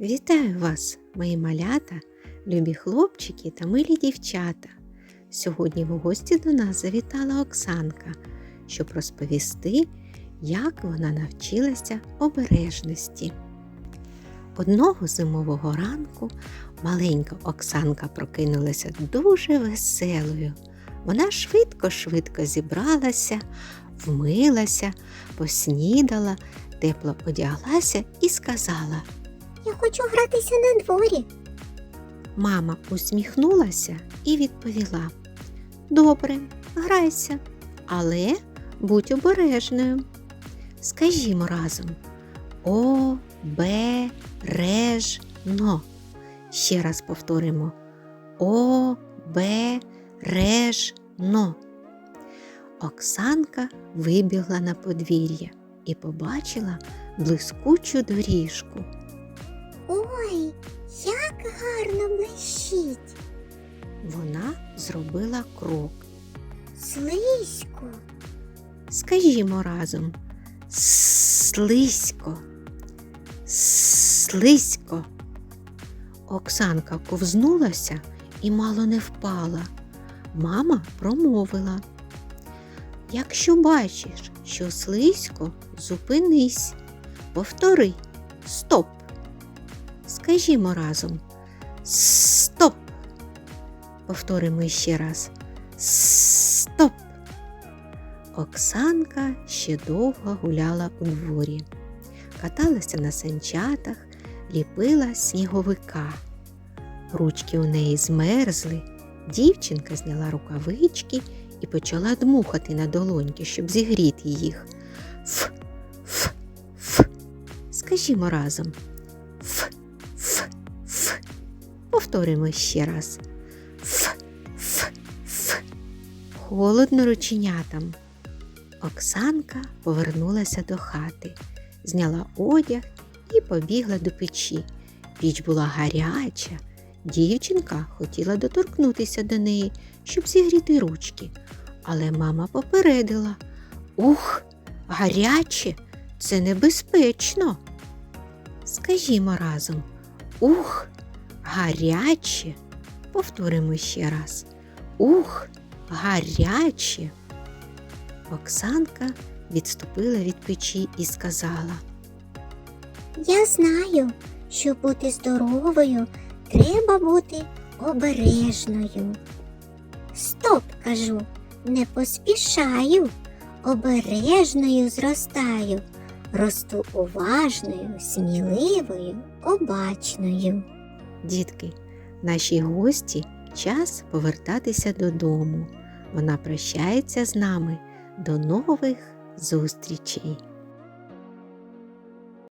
Вітаю вас, мої малята, любі хлопчики та милі дівчата. Сьогодні в гості до нас завітала Оксанка, щоб розповісти, як вона навчилася обережності. Одного зимового ранку маленька Оксанка прокинулася дуже веселою. Вона швидко-швидко зібралася, вмилася, поснідала, тепло одяглася і сказала. Я хочу гратися на дворі. Мама усміхнулася і відповіла: Добре, грайся, але будь обережною. Скажімо разом О, Б, Реж, Но. Ще раз повторимо О, Б, Реж, Но. Оксанка вибігла на подвір'я і побачила блискучу доріжку. Ой, як гарно блищить. Вона зробила крок. Слизько. Скажімо разом слизько, слизько. Оксанка ковзнулася і мало не впала. Мама промовила. Якщо бачиш, що слизько, зупинись. Повтори стоп. Скажімо разом стоп. Повторимо ще раз. Стоп. Оксанка ще довго гуляла у дворі, каталася на санчатах, ліпила сніговика. Ручки у неї змерзли. Дівчинка зняла рукавички і почала дмухати на долоньки, щоб зігріти їх. Ф, ф, ф. Скажімо разом. Ф. Повторимо ще раз. Ф, ф, ф. Холодно рученятам. Оксанка повернулася до хати, зняла одяг і побігла до печі. Піч була гаряча. Дівчинка хотіла доторкнутися до неї, щоб зігріти ручки. Але мама попередила Ух, гаряче, це небезпечно. Скажімо разом Ух, гаряче. Повторимо ще раз. Ух, гаряче. Оксанка відступила від печі і сказала Я знаю, щоб бути здоровою, треба бути обережною. Стоп, кажу, не поспішаю, обережною зростаю, росту уважною, сміливою, обачною. Дітки, нашій гості час повертатися додому. Вона прощається з нами. До нових зустрічей!